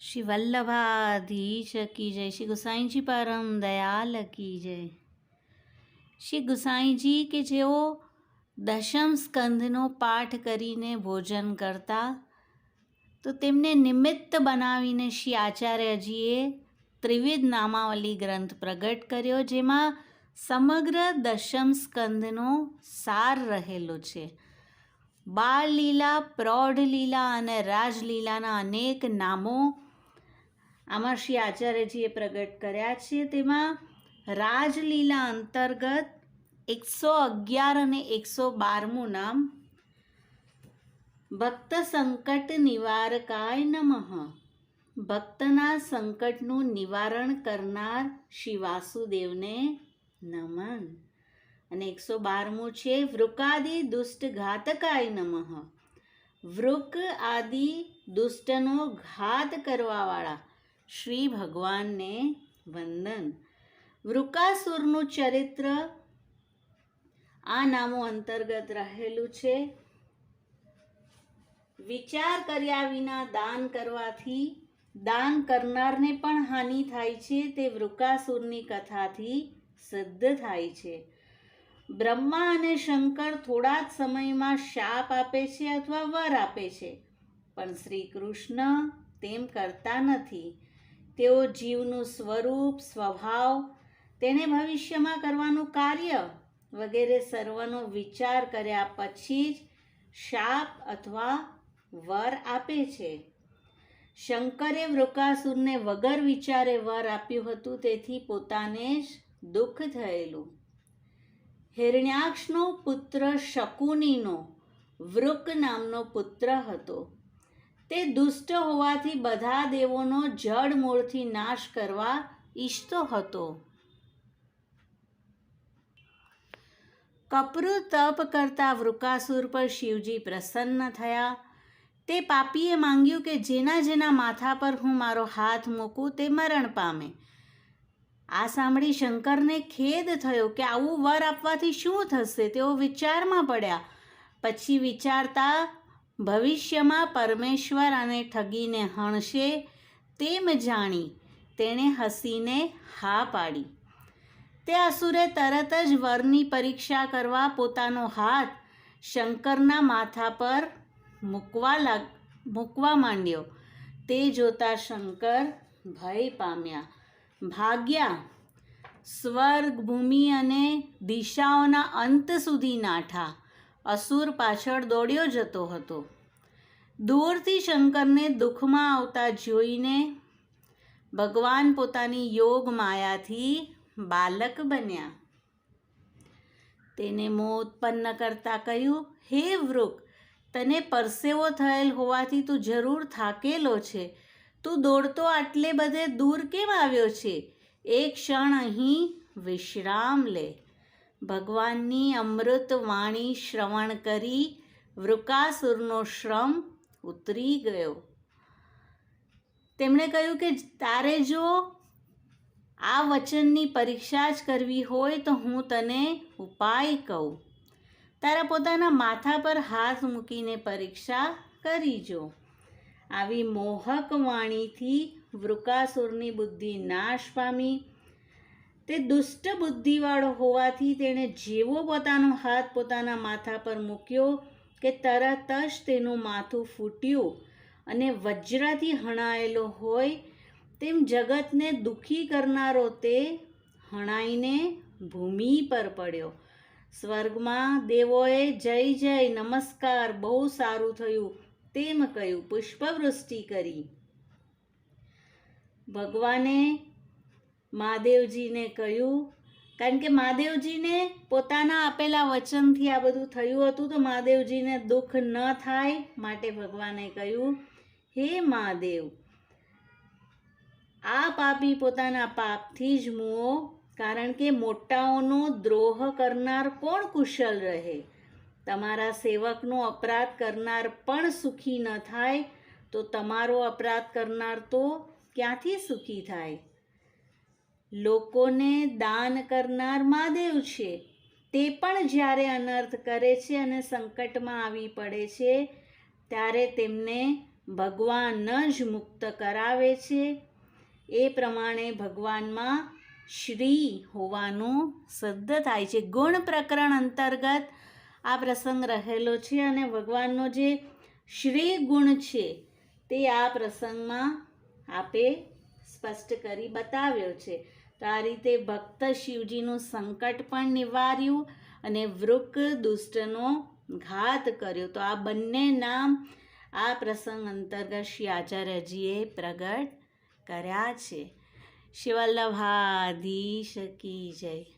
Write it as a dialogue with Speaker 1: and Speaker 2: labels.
Speaker 1: શ્રી વલ્લભાધીશ કી જય શ્રી ગુસાઈજી પરમ દયાલ કી જય શ્રી ગુસાઈજી કે જેઓ દશમ સ્કંધનો પાઠ કરીને ભોજન કરતા તો તેમને નિમિત્ત બનાવીને શ્રી આચાર્યજીએ ત્રિવિધ નામાવલી ગ્રંથ પ્રગટ કર્યો જેમાં સમગ્ર દશમ સ્કંધનો સાર રહેલો છે બાળ લીલા પ્રૌઢ લીલા અને રાજલીલાના અનેક નામો આમાં શ્રી આચાર્યજીએ પ્રગટ કર્યા છે. તેમાં રાજલીલા અંતર્ગત એકસો અગિયાર અને એકસો બારમું નામ. ભક્ત સંકટ નિવારકાય નમઃ. ભક્તના સંકટનું નિવારણ કરનાર શ્રી વાસુદેવને નમન. અને એકસો બારમું છે, વૃકાદિ દુષ્ટ ઘાતકાય નમઃ. વૃક આદિ દુષ્ટનો ઘાત કરવાવાળા. શ્રી ભગવાનને વંદન. વૃકાસુરનું ચરિત્ર આ નામો અંતર્ગત રહેલું છે. વિચાર કર્યા વિના દાન કરવાથી, દાન કરનારને પણ હાનિ થાય છે તે વૃકાસુરની કથાથી સિદ્ધ થાય છે. બ્રહ્મા અને શંકર થોડા જ સમયમાં શાપ આપે છે અથવા વર આપે છે, પણ શ્રી કૃષ્ણ તેમ કરતા નથી. તેઓ જીવનું સ્વરૂપ, સ્વભાવ, તેને ભવિષ્યમાં કરવાનું કાર્ય વગેરે સર્વનો વિચાર કર્યા પછી જ શાપ અથવા વર આપે છે. શંકરે વૃકાસુરને વગર વિચારે વર આપ્યું હતું, તેથી પોતાને જ દુઃખ થયેલું. હિરણ્યાક્ષનો પુત્ર શકુનીનો વૃક નામનો પુત્ર હતો. તે દુષ્ટ હોવાથી બધા દેવોનો જડ મૂળથી નાશ કરવા ઈચ્છતો હતો. કપરું તપ કરતા વૃકાસુર પર શિવજી પ્રસન્ન થયા. તે પાપીએ માંગ્યું કે જેના જેના માથા પર હું મારો હાથ મૂકું તે મરણ પામે. આ સાંભળી શંકરને ખેદ થયો કે આવું વર આપવાથી શું થશે તેઓ વિચારમાં પડ્યા. પછી વિચારતા ભવિષ્યમાં પરમેશ્વર અને ઠગીને હણશે તેમ જાણી તેણે હસીને હા પાડી. તે અસુરે તરત જ વરની પરીક્ષા કરવા પોતાનો હાથ શંકરના માથા પર મૂકવા લાગ, મૂકવા માંડ્યો. તે જોતા શંકર ભય પામ્યા. ભાગ્યા સ્વર્ગ ભૂમિ અને દિશાઓના અંત સુધી નાઠા અસુર પાછળ દોડ્યો જતો હતો. દૂરથી શંકરને દુઃખમાં આવતા જોઈને ભગવાન પોતાની યોગ માયાથી બાલક બન્યા. તેને મોં ઉત્પન્ન કરતા કહ્યું, હે વૃક, તને પરસેવો થયેલ હોવાથી તું જરૂર થાકેલો છે. તું દોડતો આટલે બધે દૂર કેમ આવ્યો છે? એક ક્ષણ અહીં વિશ્રામ લે. ભગવાનની અમૃત વાણી શ્રવણ કરી વૃકાસુરનો શ્રમ ઉતરી ગયો. તેમણે કહ્યું કે તારે જો આ વચનની પરીક્ષા જ કરવી હોય તો હું તને ઉપાય કહું. તારા પોતાના માથા પર હાથ મૂકીને પરીક્ષા કરી જો. આવી મોહક વાણીથી વૃકાસુરની બુદ્ધિ નાશ પામી તે દુષ્ટ બુદ્ધિવાળો હોવાથી તેણે જેવો પોતાનો હાથ પોતાના માથા પર મૂક્યો કે તરત જ તેનું માથું ફૂટ્યું અને વજ્રથી હણાયેલો હોય તેમ જગતને દુઃખી કરનારો તે હણાઈને ભૂમિ પર પડ્યો. સ્વર્ગમાં દેવોએ જય જય નમસ્કાર બહુ સારું થયું તેમ કહ્યું, પુષ્પવૃષ્ટિ કરી. ભગવાને મહાદેવજીને કહ્યું. કારણ કે મહાદેવજીને પોતાના આપેલા વચનથી આ બધું થયું હતું, તો મહાદેવજીને દુઃખ ન થાય માટે ભગવાને કહ્યું, હે મહાદેવ, આ પાપી પોતાના પાપથી જ મુઓ, કારણ કે મોટાઓનો દ્રોહ કરનાર કોણ કુશલ રહે? તમારા સેવકનો અપરાધ કરનાર પણ સુખી ન થાય, તો તમારો અપરાધ કરનાર તો ક્યાંથી સુખી થાય? લોકોને દાન કરનાર મહાદેવ છે. તે પણ જ્યારે અનર્થ કરે છે અને સંકટમાં આવી પડે છે, ત્યારે તેમને ભગવાન જ મુક્ત કરાવે છે. એ પ્રમાણે ભગવાનમાં શ્રી હોવાનું સિદ્ધ થાય છે. ગુણ પ્રકરણ અંતર્ગત આ પ્રસંગ રહેલો છે અને ભગવાનનો જે શ્રી ગુણ છે, તે આ પ્રસંગમાં આપે સ્પષ્ટ કરી બતાવ્યો છે. તો આ રીતે ભક્ત શિવજીનું સંકટ પણ નિવાર્યું અને વૃક દુષ્ટનો ઘાત કર્યો. તો આ બંને નામ આ પ્રસંગ અંતર્ગત શ્રી આચાર્યજીએ પ્રગટ કર્યા છે. શિવલ્લભાધીશ કી જય.